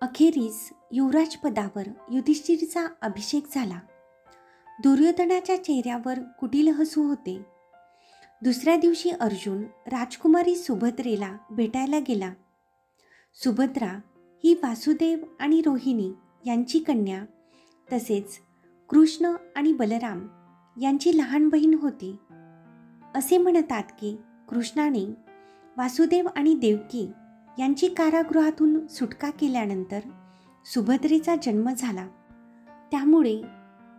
अखेरीस युवराजपदावर युधिष्ठिरचा अभिषेक झाला. दुर्योधनाच्या चेहऱ्यावर कुटील हसू होते. दुसऱ्या दिवशी अर्जुन राजकुमारी सुभद्रेला भेटायला गेला. सुभद्रा ही वासुदेव आणि रोहिणी यांची कन्या तसेच कृष्ण आणि बलराम यांची लहान बहीण होती. असे म्हणतात की कृष्णाने वासुदेव आणि देवकी यांची कारागृहातून सुटका केल्यानंतर सुभद्रेचा जन्म झाला. त्यामुळे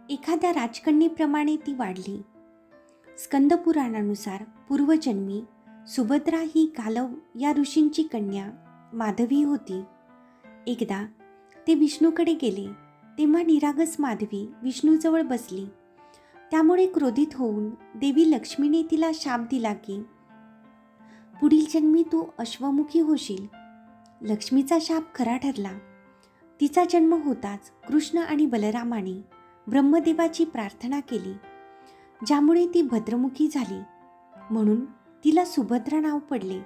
एखाद्या राजकन्येप्रमाणे ती वाढली. स्कंदपुराणानुसार पूर्वजन्मी सुभद्रा ही कालव या ऋषींची कन्या माधवी होती. एकदा ते विष्णूकडे गेले तेव्हा निरागस माधवी विष्णूजवळ बसली. त्यामुळे क्रोधित होऊन देवी लक्ष्मीने तिला शाप दिला की पुढील जन्मी तू अश्वमुखी होशील. लक्ष्मीचा शाप खरा ठरला. तिचा जन्म होताच कृष्ण आणि बलरामाने ब्रह्मदेवाची प्रार्थना केली. ज्यामुळे ती भद्रमुखी झाली. म्हणून तिला सुभद्रा नाव पडले.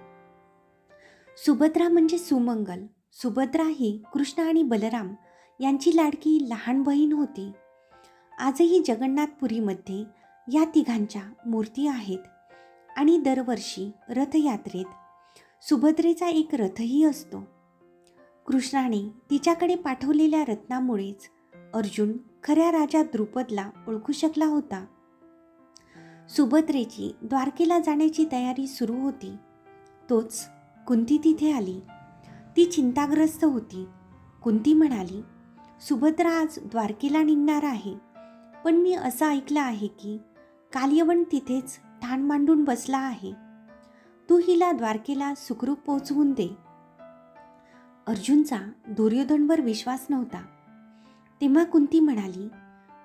सुभद्रा म्हणजे सुमंगल. सुभद्रा ही कृष्ण आणि बलराम यांची लाडकी लहान बहीण होती. आजही जगन्नाथपुरीमध्ये या तिघांच्या मूर्ती आहेत. आणि दरवर्षी रथयात्रेत सुभद्रेचा एक रथही असतो. कृष्णाने तिच्याकडे पाठवलेल्या रत्नामुळेच अर्जुन खऱ्या राजा द्रुपदला ओळखू शकला होता. सुभद्रेची द्वारकेला जाण्याची तयारी सुरू होती. तोच कुंती तिथे आली. ती चिंताग्रस्त होती. कुंती म्हणाली सुभद्रा आज द्वारकेला निघणार आहे. पण मी असं ऐकलं आहे की काल्यवन तिथेच ठाण मांडून बसला आहे. तू हिला द्वारकेला सुखरूप पोचवून दे. अर्जुनचा दुर्योधनवर विश्वास नव्हता. तेव्हा कुंती म्हणाली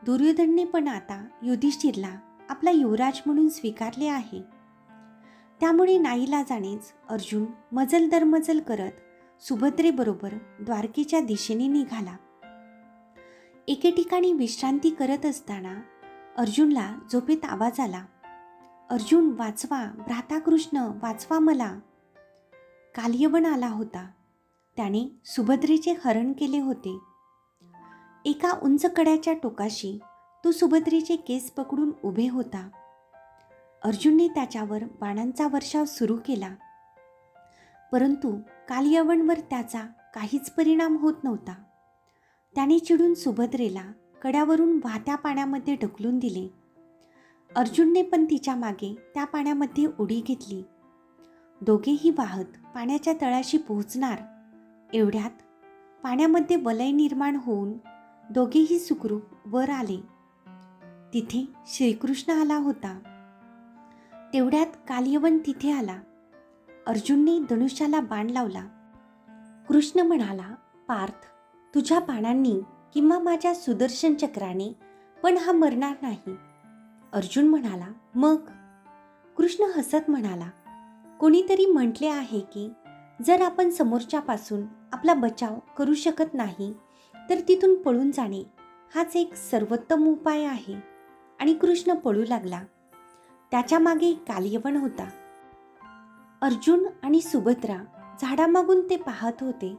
दुर्योधनने पण आता युधिष्ठिरला आपला युवराज म्हणून स्वीकारले आहे. त्यामुळे नाईला जाणेच अर्जुन मजल दरमजल करत सुभद्रेबरोबर द्वारकेच्या दिशेने निघाला. एके ठिकाणी विश्रांती करत असताना अर्जुनला झोपेत आवाज आला. अर्जुन वाचवा. भ्राता कृष्ण वाचवा मला. काल्यवन आला होता. त्याने सुभद्रेचे हरण केले होते. एका उंच कड्याच्या टोकाशी तो सुभद्रेचे केस पकडून उभे होता. अर्जुनने त्याच्यावर बाणांचा वर्षाव सुरू केला. परंतु कालियवनवर त्याचा काहीच परिणाम होत नव्हता. त्याने चिडून सुभद्रेला कड्यावरून वाहत्या पाण्यामध्ये ढकलून दिले. अर्जुनने पण तिच्यामागे त्या पाण्यामध्ये उडी घेतली. दोघेही वाहत पाण्याच्या तळाशी पोहोचणार. एवढ्यात पाण्यामध्ये वलय निर्माण होऊन दोघेही सुखरूप वर आले. तिथे श्रीकृष्ण आला होता. तेवढ्यात कालियवन तिथे आला. अर्जुनने धनुष्याला बाण लावला. कृष्ण म्हणाला पार्थ तुझ्या बाणांनी किंवा माझ्या सुदर्शन चक्राने पण हा मरणार नाही. अर्जुन म्हणाला मग? कृष्ण हसत म्हणाला कोणीतरी म्हटले आहे की जर आपण समोरच्यापासून आपला बचाव करू शकत नाही तर तिथून पळून जाणे हाच एक सर्वोत्तम उपाय आहे. आणि कृष्ण पळू लागला. त्याच्यामागे कालियवन होता. अर्जुन आणि सुभद्रा झाडामागून ते पाहत होते.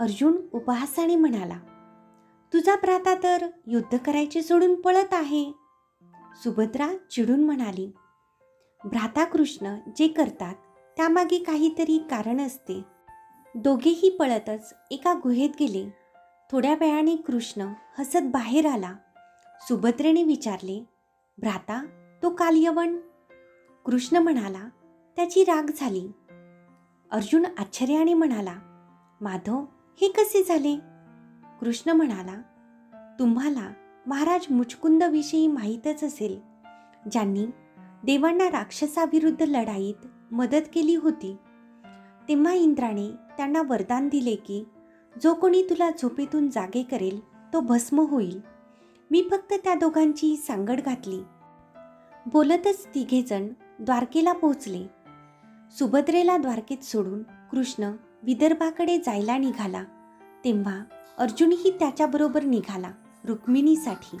अर्जुन उपहासाने म्हणाला तुझा भ्राता तर युद्ध करायचे सोडून पळत आहे. सुभद्रा चिडून म्हणाली भ्राता कृष्ण जे करतात त्यामागे काहीतरी कारण असते. दोघेही पळतच एका गुहेत गेले. थोड्या वेळाने कृष्ण हसत बाहेर आला. सुभद्रेने विचारले भ्राता तो कालियवन? कृष्ण म्हणाला त्याची राग झाली. अर्जुन आश्चर्याने म्हणाला माधव हे कसे झाले? कृष्ण म्हणाला तुम्हाला महाराज मुचकुंदविषयी माहीतच असेल. ज्यांनी देवांना राक्षसाविरुद्ध लढाईत मदत केली होती तेव्हा इंद्राने त्यांना वरदान दिले की जो कोणी तुला झोपेतून जागे करेल तो भस्म होईल. मी फक्त त्या दोघांची सांगड घातली. बोलतच तिघेजण द्वारकेला पोहोचले. सुभद्रेला द्वारकेत सोडून कृष्ण विदर्भाकडे जायला निघाला. तेव्हा अर्जुनही त्याच्याबरोबर निघाला. रुक्मिणीसाठी.